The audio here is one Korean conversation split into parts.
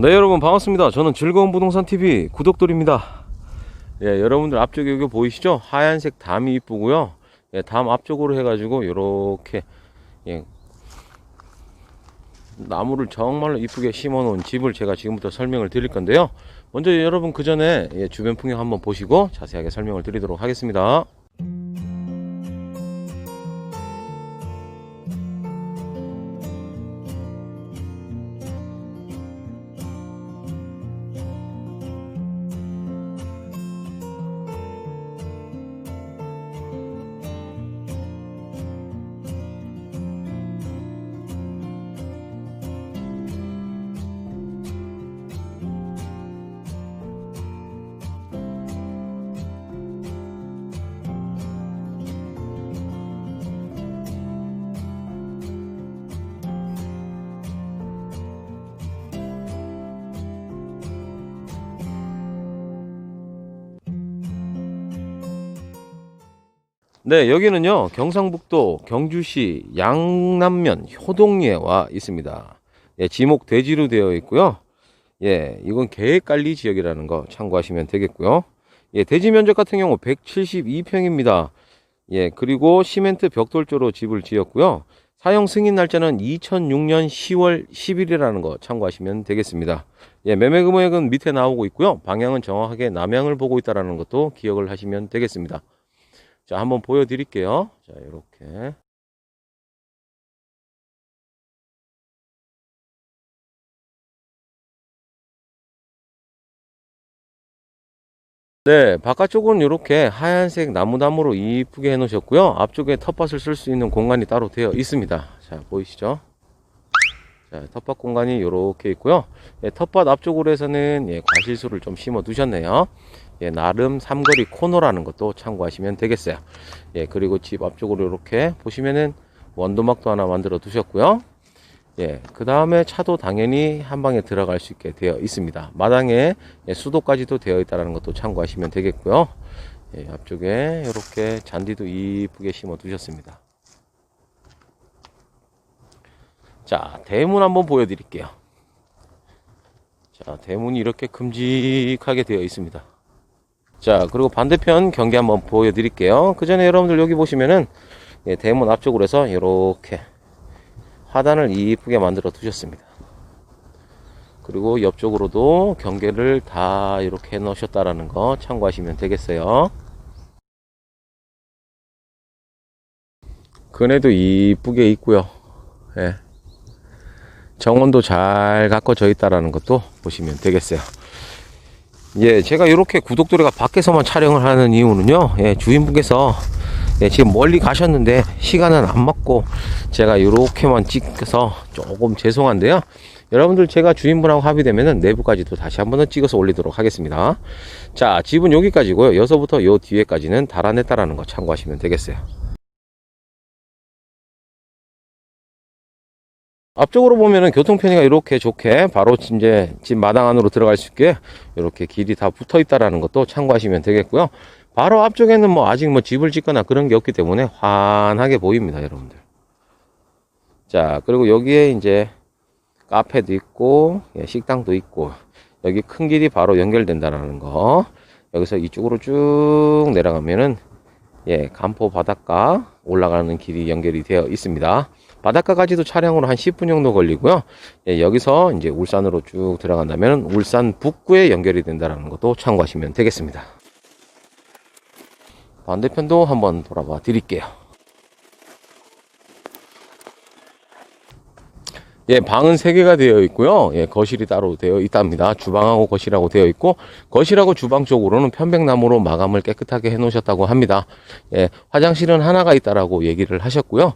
네 여러분 반갑습니다. 저는 즐거운 부동산 TV 구독돌입니다. 예 여러분들 앞쪽에 여기 보이시죠? 하얀색 담이 이쁘고요. 예, 담 앞쪽으로 해가지고 요렇게 예, 나무를 정말로 이쁘게 심어 놓은 집을 제가 지금부터 설명을 드릴 건데요. 먼저 여러분 그 전에 예, 주변 풍경 한번 보시고 자세하게 설명을 드리도록 하겠습니다 네, 여기는요, 경상북도 경주시 양남면 효동리에 와 있습니다. 예, 지목 대지로 되어 있고요. 예, 이건 계획관리 지역이라는 거 참고하시면 되겠고요. 예, 대지 면적 같은 경우 172평입니다. 예, 그리고 시멘트 벽돌조로 집을 지었고요. 사용 승인 날짜는 2006년 10월 10일이라는 거 참고하시면 되겠습니다. 예, 매매 금액은 밑에 나오고 있고요. 방향은 정확하게 남향을 보고 있다는 것도 기억을 하시면 되겠습니다. 자, 한번 보여드릴게요. 자, 이렇게. 네, 바깥쪽은 이렇게 하얀색 나무나무로 이쁘게 해놓으셨고요. 앞쪽에 텃밭을 쓸 수 있는 공간이 따로 되어 있습니다. 자, 보이시죠? 자, 텃밭 공간이 이렇게 있고요. 예, 텃밭 앞쪽으로 해서는 예, 과실수를 좀 심어 두셨네요. 예, 나름 삼거리 코너라는 것도 참고하시면 되겠어요. 예, 그리고 집 앞쪽으로 이렇게 보시면은 원도막도 하나 만들어 두셨고요. 예, 그 다음에 차도 당연히 한 방에 들어갈 수 있게 되어 있습니다. 마당에 예, 수도까지도 되어 있다는 것도 참고하시면 되겠고요. 예, 앞쪽에 이렇게 잔디도 이쁘게 심어 두셨습니다. 자, 대문 한번 보여드릴게요. 자, 대문이 이렇게 큼직하게 되어 있습니다. 자, 그리고 반대편 경기 한번 보여드릴게요. 그 전에 여러분들 여기 보시면은 예, 대문 앞쪽으로 해서 이렇게 화단을 이쁘게 만들어 두셨습니다. 그리고 옆쪽으로도 경계를 다 이렇게 해 놓으셨다라는 거 참고하시면 되겠어요. 그네도 이쁘게 있고요. 예. 정원도 잘 가꿔져 있다라는 것도 보시면 되겠어요. 예, 제가 이렇게 구독도리가 밖에서만 촬영을 하는 이유는요, 예, 주인분께서 예, 지금 멀리 가셨는데 시간은 안 맞고 제가 이렇게만 찍어서 조금 죄송한데요. 여러분들 제가 주인분하고 합의되면은 내부까지도 다시 한번 더 찍어서 올리도록 하겠습니다. 자, 집은 여기까지고요. 여기서부터 요 뒤에까지는 달아냈다라는 거 참고하시면 되겠어요. 앞쪽으로 보면은 교통편의가 이렇게 좋게 바로 이제 집 마당 안으로 들어갈 수 있게 이렇게 길이 다 붙어 있다라는 것도 참고하시면 되겠고요. 바로 앞쪽에는 뭐 아직 뭐 집을 짓거나 그런 게 없기 때문에 환하게 보입니다, 여러분들. 자, 그리고 여기에 이제 카페도 있고 예, 식당도 있고 여기 큰 길이 바로 연결된다라는 거. 여기서 이쪽으로 쭉 내려가면은 예, 간포 바닷가 올라가는 길이 연결이 되어 있습니다. 바닷가까지도 차량으로 한 10분 정도 걸리고요. 예, 여기서 이제 울산으로 쭉 들어간다면 울산 북구에 연결이 된다는 것도 참고하시면 되겠습니다. 반대편도 한번 돌아봐 드릴게요. 예, 방은 3개가 되어 있고요. 예, 거실이 따로 되어 있답니다. 주방하고 거실하고 되어 있고, 거실하고 주방 쪽으로는 편백나무로 마감을 깨끗하게 해 놓으셨다고 합니다. 예, 화장실은 하나가 있다라고 얘기를 하셨고요.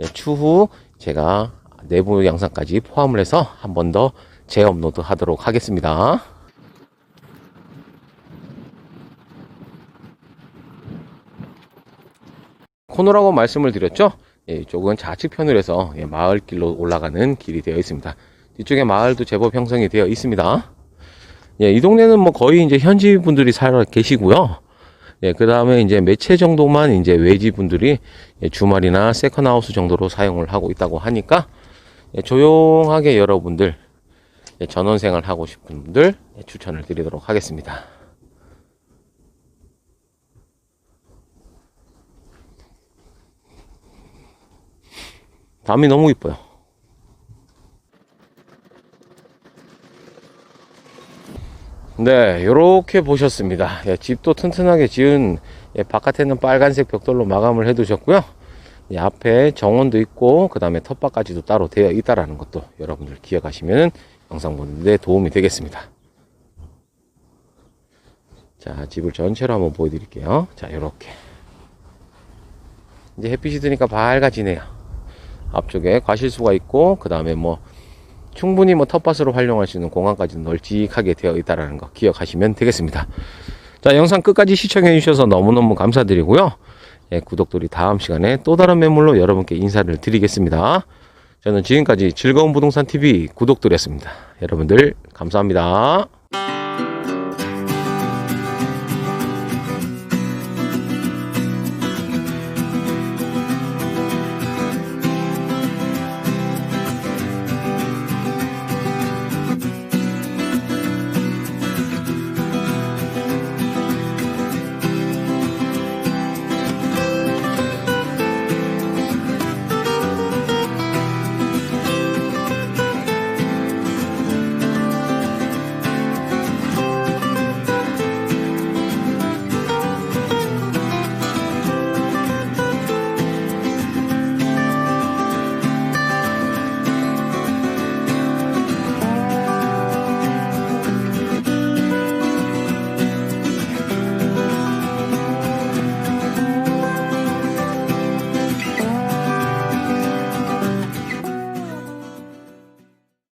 예, 추후 제가 내부 영상까지 포함을 해서 한 번 더 재업로드 하도록 하겠습니다. 코너라고 말씀을 드렸죠? 예, 이쪽은 좌측편으로 해서 예, 마을길로 올라가는 길이 되어 있습니다. 뒤쪽에 마을도 제법 형성이 되어 있습니다. 예, 이 동네는 뭐 거의 이제 현지 분들이 살아 계시고요. 예, 그 다음에 이제 매체 정도만 이제 외지 분들이 예, 주말이나 세컨하우스 정도로 사용을 하고 있다고 하니까 예, 조용하게 여러분들 예, 전원 생활 하고 싶은 분들 예, 추천을 드리도록 하겠습니다. 담이 너무 이뻐요. 네, 이렇게 보셨습니다. 예, 집도 튼튼하게 지은 예, 바깥에는 빨간색 벽돌로 마감을 해두셨고요. 이 앞에 정원도 있고 그 다음에 텃밭까지도 따로 되어 있다라는 것도 여러분들 기억하시면 영상 보는데 도움이 되겠습니다. 자, 집을 전체로 한번 보여드릴게요. 자, 이렇게 이제 햇빛이 드니까 밝아지네요. 앞쪽에 과실수가 있고 그 다음에 뭐 충분히 뭐 텃밭으로 활용할 수 있는 공간까지 널찍하게 되어 있다라는 거 기억하시면 되겠습니다. 자, 영상 끝까지 시청해 주셔서 너무너무 감사드리고요. 예, 구독들이 다음 시간에 또 다른 매물로 여러분께 인사를 드리겠습니다. 저는 지금까지 즐거운 부동산 TV 구독들이었습니다. 여러분들 감사합니다.